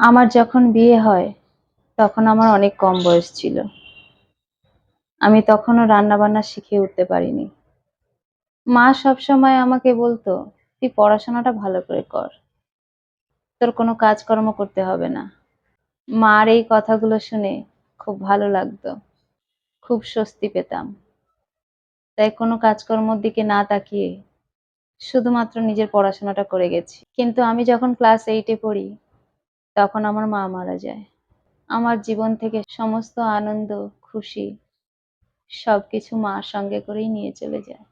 আমার যখন বিয়ে হয়, তখন আমার অনেক কম বয়স ছিল। আমি তখনও রান্না বান্না শিখে উঠতে পারিনি। মা সবসময় আমাকে বলতো, তুই পড়াশোনাটা ভালো করে কর। তোর কোনো কাজকর্ম করতে হবে না। মার এই কথাগুলো শুনে খুব ভালো লাগতো। খুব স্বস্তি পেতাম। তাই কোনো কাজকর্মর দিকে না তাকিয়ে শুধুমাত্র নিজের পড়াশোনাটা করে গেছি। কিন্তু আমি যখন ক্লাস এইটে পড়ি তখন আমার মা মারা যায়। আমার জীবন থেকে সমস্ত আনন্দ, খুশি সবকিছু মার সঙ্গে করেই নিয়ে চলে যায়।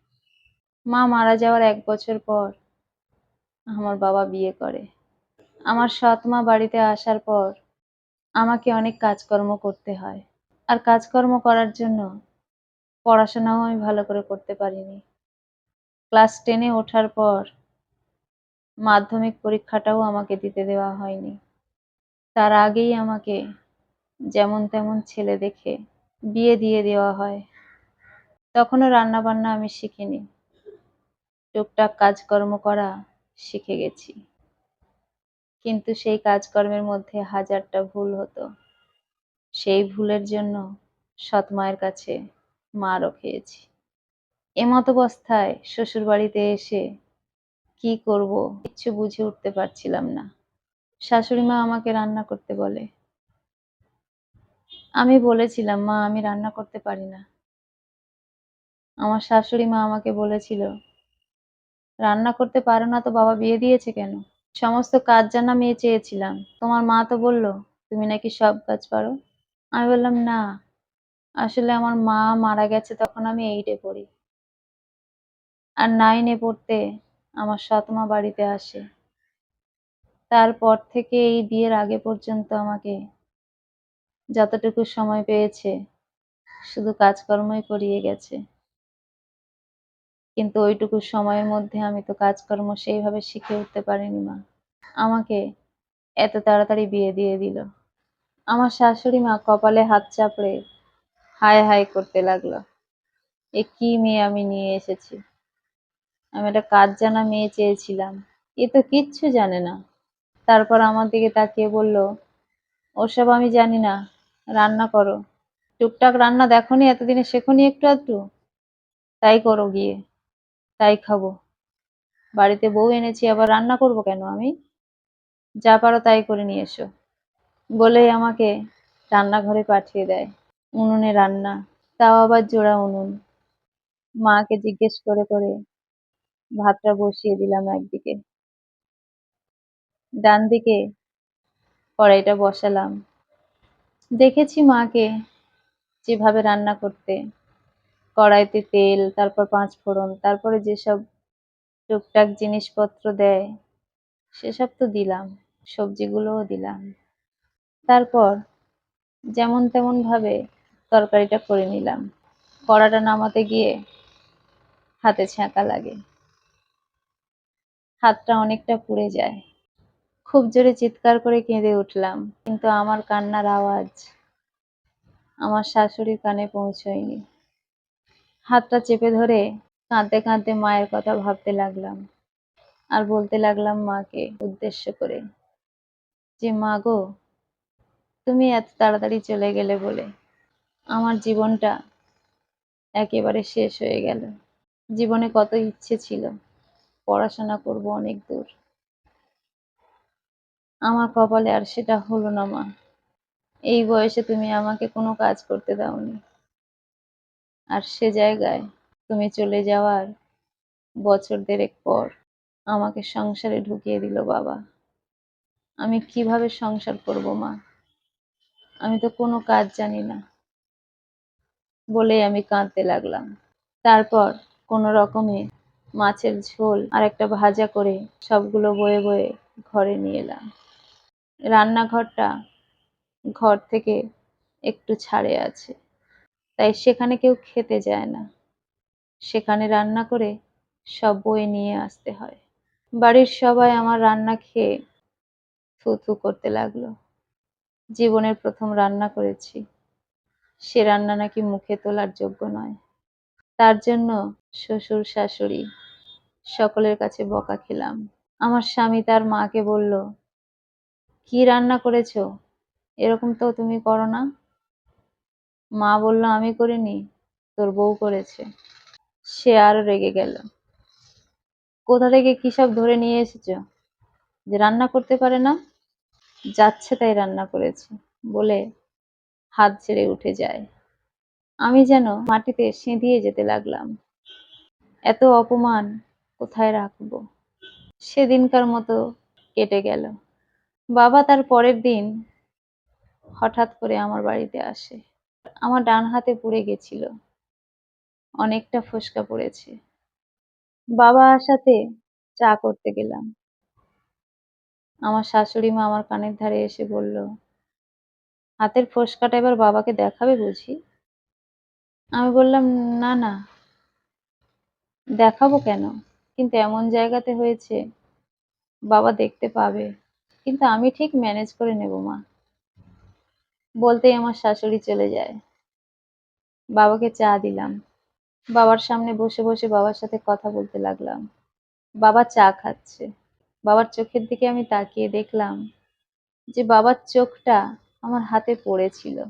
মা মারা যাওয়ার এক বছর পর আমার বাবা বিয়ে করে। আমার সৎ মা বাড়িতে আসার পর আমাকে অনেক কাজকর্ম করতে হয়। আর কাজকর্ম করার জন্য পড়াশোনাও আমি ভালো করে করতে পারিনি। ক্লাস টেনে ওঠার পর মাধ্যমিক পরীক্ষাটাও আমাকে দিতে দেওয়া হয়নি। তার আগেই আমাকে যেমন তেমন ছেলে দেখে বিয়ে দিয়ে দেওয়া হয়। তখনও রান্না বান্না আমি শিখিনি। টুকটাক কাজকর্ম করা শিখে গেছি। কিন্তু সেই কাজকর্মের মধ্যে হাজারটা ভুল হতো। সেই ভুলের জন্য সৎ মায়ের কাছে মারও খেয়েছি। এমত অবস্থায় শ্বশুর বাড়িতে এসে কি করব, কিচ্ছু বুঝে উঠতে পারছিলাম না। শাশুড়ি মা আমাকে রান্না করতে বলে। আমি বলেছিলাম, মা, আমি রান্না করতে পারি না। আমার শাশুড়ি মা আমাকে বলেছিল, রান্না করতে পারো না তো বাবা বিয়ে দিয়েছে কেন? সমস্ত কাজ জানা মেয়ে চেয়েছিলাম। তোমার মা তো বলল, তুমি নাকি সব কাজ পারো? আমি বললাম, না। আসলে আমার মা মারা গেছে তখন আমি এইটে পড়ি। আর নাইনে পড়তে আমার সৎ মা বাড়িতে আসে। তারপর থেকে এই বিয়ের আগে পর্যন্ত আমাকে যতটুকু সময় পেয়েছে, শুধু কাজকর্মই করিয়ে গেছে। কিন্তু ওইটুকু সময়ের মধ্যে আমি তো কাজকর্ম সেইভাবে শিখে উঠতে পারিনি মা। আমাকে এত তাড়াতাড়ি বিয়ে দিয়ে দিল। আমার শাশুড়ি মা কপালে হাত চাপড়ে হায় হায় করতে লাগল। এ কি মেয়ে আমি নিয়ে এসেছি? আমি একটা কাজ জানা মেয়ে চেয়েছিলাম। এ তো কিচ্ছু জানে না। তারপর আমার দিকে তাকিয়ে বলল, ওসব আমি জানি না, রান্না করো। টুকটাক রান্না দেখো দেখনি, এতদিনে শেখনি একটু আধটু। তাই করো গিয়ে, তাই খাব। বাড়িতে বউ এনেছি, আবার রান্না করব কেন আমি? যা পারো তাই করে নিয়ে এসো। বলেই আমাকে রান্নাঘরে পাঠিয়ে দেয়। উনুনে রান্না, তাও আবার জোড়া উনুন। মাকে জিজ্ঞেস করে করে ভাতটা বসিয়ে দিলাম একদিকে। ডান দিকে কড়াইটা বসালাম। দেখেছি মাকে যেভাবে রান্না করতে। কড়াইতে তেল, তারপর পাঁচ ফোড়ন, তারপরে যেসব টুকটাক জিনিসপত্র দেয়, সেসব তো দিলাম, সবজিগুলোও দিলাম। তারপর যেমন তেমনভাবে তরকারিটা করে নিলাম। কড়াটা নামাতে গিয়ে হাতে ছ্যাঁকা লাগে। হাতটা অনেকটা পুড়ে যায়। খুব জোরে চিৎকার করে কেঁদে উঠলাম, কিন্তু আমার কান্নার আওয়াজ আমার শাশুড়ির কানে পৌঁছয়নি। হাতটা চেপে ধরে কাঁদতে কাঁদতে মায়ের কথা ভাবতে লাগলাম আর বলতে লাগলাম মাকে উদ্দেশ্য করে যে, মা গো, তুমি এত তাড়াতাড়ি চলে গেলে বলে আমার জীবনটা একেবারে শেষ হয়ে গেল। জীবনে কত ইচ্ছে ছিল, পড়াশোনা করব অনেক দূর। আমার কপালে আর সেটা হলো না, মা। এই বয়সে তুমি আমাকে কোনো কাজ করতে দাওনি। আর সে জায়গায় তুমি চলে যাওয়ার বছর দেড়েক পর আমাকে সংসারে ঢুকিয়ে দিল বাবা। আমি কীভাবে সংসার করব, মা? আমি তো কোনো কাজ জানি না বলেই আমি কাঁদতে লাগলাম। তারপর কোনো রকমে মাছের ঝোল আর একটা ভাজা করে সবগুলো বয়ে বয়ে ঘরে নিয়ে এলাম। রান্নাঘরটা ঘর থেকে একটু ছাড়ে আছে। তাই সেখানে কেউ খেতে যায় না। সেখানে রান্না করে সব বয়ে নিয়ে আসতে হয়। বাড়ির সবাই আমার রান্না খেয়ে থু থু করতে লাগল। জীবনের প্রথম রান্না করেছি। সে রান্না নাকি মুখে তোলার যোগ্য নয়। তার জন্য শ্বশুর, শাশুড়ি সকলের কাছে বকা খেলাম। আমার স্বামী তার মাকে বলল কি রান্না করেছ? এরকম তো তুমি করো না। মা বলল, আমি করিনি, তোর বউ করেছে। সে আরও রেগে গেল। কোথা থেকে কি সব ধরে নিয়ে এসেছ? যে রান্না করতে পারে না? যাচ্ছে তাই রান্না করেছে। বলে হাত ছেড়ে উঠে যায়। আমি যেন মাটিতে সেঁধিয়ে যেতে লাগলাম। এত অপমান কোথায় রাখব? সেদিনকার মতো কেটে গেল। বাবা তার পরের দিন হঠাৎ করে আমার বাড়িতে আসে। আমার ডান হাতে পুড়ে গেছিল। অনেকটা ফোসকা পড়েছে। বাবা আসাতে চা করতে গেলাম। আমার শাশুড়ি মা আমার কানের ধারে এসে বলল, হাতের ফোসকাটা এবার বাবাকে দেখাবে বুঝি? আমি বললাম, না না। দেখাবো কেন? কিন্তু এমন জায়গাতে হয়েছে বাবা দেখতে পাবে। কিন্তু আমি ঠিক ম্যানেজ করে নেব মা। বলতেই আমার শাশুড়ি চলে যায়। বাবাকে চা দিলাম। বাবার সামনে বসে বসে বাবার সাথে কথা বলতে লাগলাম। বাবা চা খাচ্ছে। বাবার চোখের দিকে আমি তাকিয়ে দেখলাম যে বাবার চোখটা আমার হাতে পড়েছিল।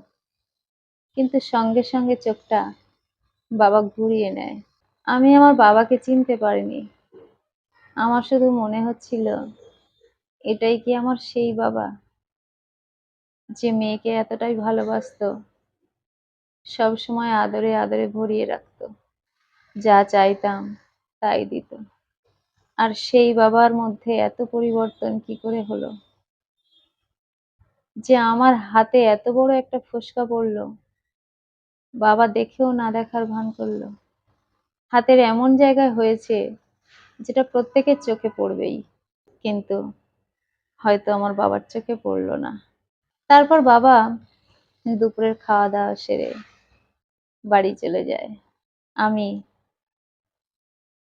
কিন্তু সঙ্গে সঙ্গে চোখটা বাবা ঘুরিয়ে নেয়। আমি আমার বাবাকে চিনতে পারিনি। আমার শুধু মনে হচ্ছিল এটাই কি আমার সেই বাবা? যে মেয়েকে এতটাই ভালোবাসতো, সব সময় আদরে আদরে ভরিয়ে রাখতো। যা চাইতাম তাই দিত। আর সেই বাবার মধ্যে এত পরিবর্তন কি করে হলো? যে আমার হাতে এত বড় একটা ফুসকা পড়ল, বাবা দেখেও না দেখার ভান করল। হাতের এমন জায়গায় হয়েছে, যেটা প্রত্যেকের চোখে পড়বেই। কিন্তু হয়তো আমার বাবার চোখে পড়ল না। তারপর বাবা দুপুরের খাওয়া দাওয়া সেরে বাড়ি চলে যায়। আমি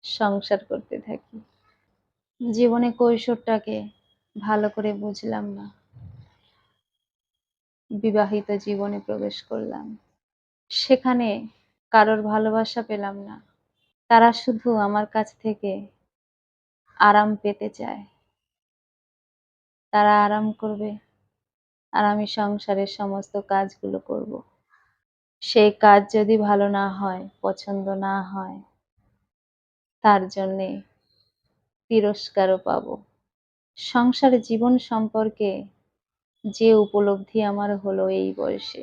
সংসার করতে থাকি। জীবনে কৈশোরটাকে ভালো করে বুঝলাম না। বিবাহিত জীবনে প্রবেশ করলাম। সেখানে কারোর ভালোবাসা পেলাম না। তারা শুধু আমার কাছ থেকে আরাম পেতে চায়। তারা আরাম করবে। আর আমি সংসারের সমস্ত কাজগুলো করব। সেই কাজ যদি ভালো না হয়, পছন্দ না হয়, তার জন্যে তিরস্কারও পাব। সংসার জীবন সম্পর্কে যে উপলব্ধি আমার হলো এই বয়সে,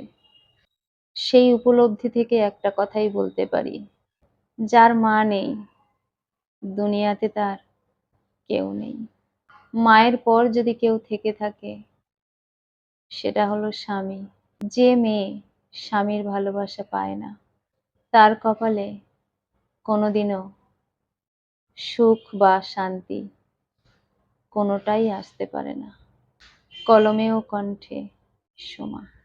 সেই উপলব্ধি থেকে একটা কথাই বলতে পারি। যার মা নেই, দুনিয়াতে তার কেউ নেই। মায়ের পর যদি কেউ থেকে থাকে, সেটা হলো স্বামী। যে মেয়ে স্বামীর ভালোবাসা পায় না, তার কপালে কোনোদিনও সুখ বা শান্তি কোনোটাই আসতে পারে না। কলমে ও কণ্ঠে সোমা।